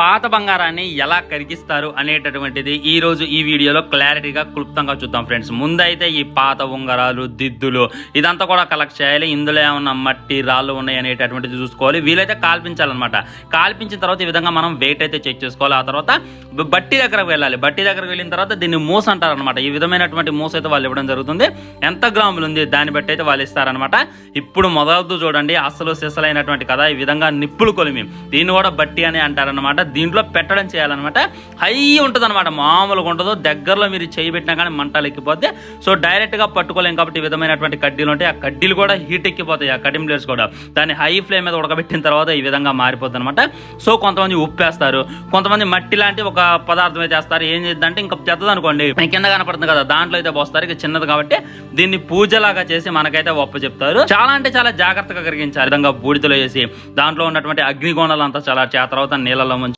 పాత బంగారాన్ని ఎలా కరిగిస్తారు అనేటటువంటిది ఈ రోజు ఈ వీడియోలో క్లారిటీగా క్లుప్తంగా చూద్దాం ఫ్రెండ్స్. ముందైతే ఈ పాత ఉంగరాలు దిద్దులు ఇదంతా కూడా కలెక్ట్ చేయాలి. ఇందులో ఏమన్నా మట్టి రాళ్ళు ఉన్నాయి అనేటటువంటిది చూసుకోవాలి. వీలైతే కాల్పించాలన్నమాట. కాల్పించిన తర్వాత ఈ విధంగా మనం వెయిట్ అయితే చెక్ చేసుకోవాలి. ఆ తర్వాత బట్టి దగ్గరకు వెళ్ళాలి. బట్టి దగ్గరకు వెళ్ళిన తర్వాత దీన్ని మూస అంటారనమాట ఈ విధమైనటువంటి మూస అయితే వాళ్ళు ఇవ్వడం జరుగుతుంది. ఎంత గ్రాములు ఉంది? దాన్ని బట్టి అయితే వాళ్ళు ఇస్తారనమాట ఇప్పుడు మొదలవుతూ చూడండి. అసలు సిసలైనటువంటి కదా ఈ విధంగా నిప్పులు కొలిమి. దీన్ని కూడా బట్టి అని అంటారనమాట దీంట్లో పెట్టడం చేయాలన్నమాట. హై ఉంటుంది అనమాట మామూలుగా ఉండదు. దగ్గరలో మీరు చేయి పెట్టినా కానీ మంటలు ఎక్కిపోతే సో డైరెక్ట్గా పట్టుకోలేం కాబట్టి విధమైనటువంటి కడ్డీలు ఉంటాయి. ఆ కడ్డీలు కూడా హీట్ ఎక్కిపోతాయి. ఆ కటింగ్ ప్లేట్స్ కూడా. దాన్ని హై ఫ్లేమ్ మీద ఉడకబెట్టిన తర్వాత ఈ విధంగా మారిపోతుంది అనమాట సో కొంతమంది ఉప్పు వేస్తారు కొంతమంది మట్టి లాంటి ఒక పదార్థం అయితే ఏం చేద్దంటే ఇంకా పెద్దది అనుకోండి. కింద కనపడుతుంది కదా. దాంట్లో అయితే పోస్తారు. ఇక చిన్నది కాబట్టి దీన్ని పూజలాగా చేసి మనకైతే ఒప్ప చెప్తారు. చాలా అంటే చాలా జాగ్రత్తగా కరిగించారు విధంగా బూడిదలో వేసి దాంట్లో ఉన్నటువంటి అగ్నిగోణాలంతా చాలా చేత తర్వాత నీళ్ళలో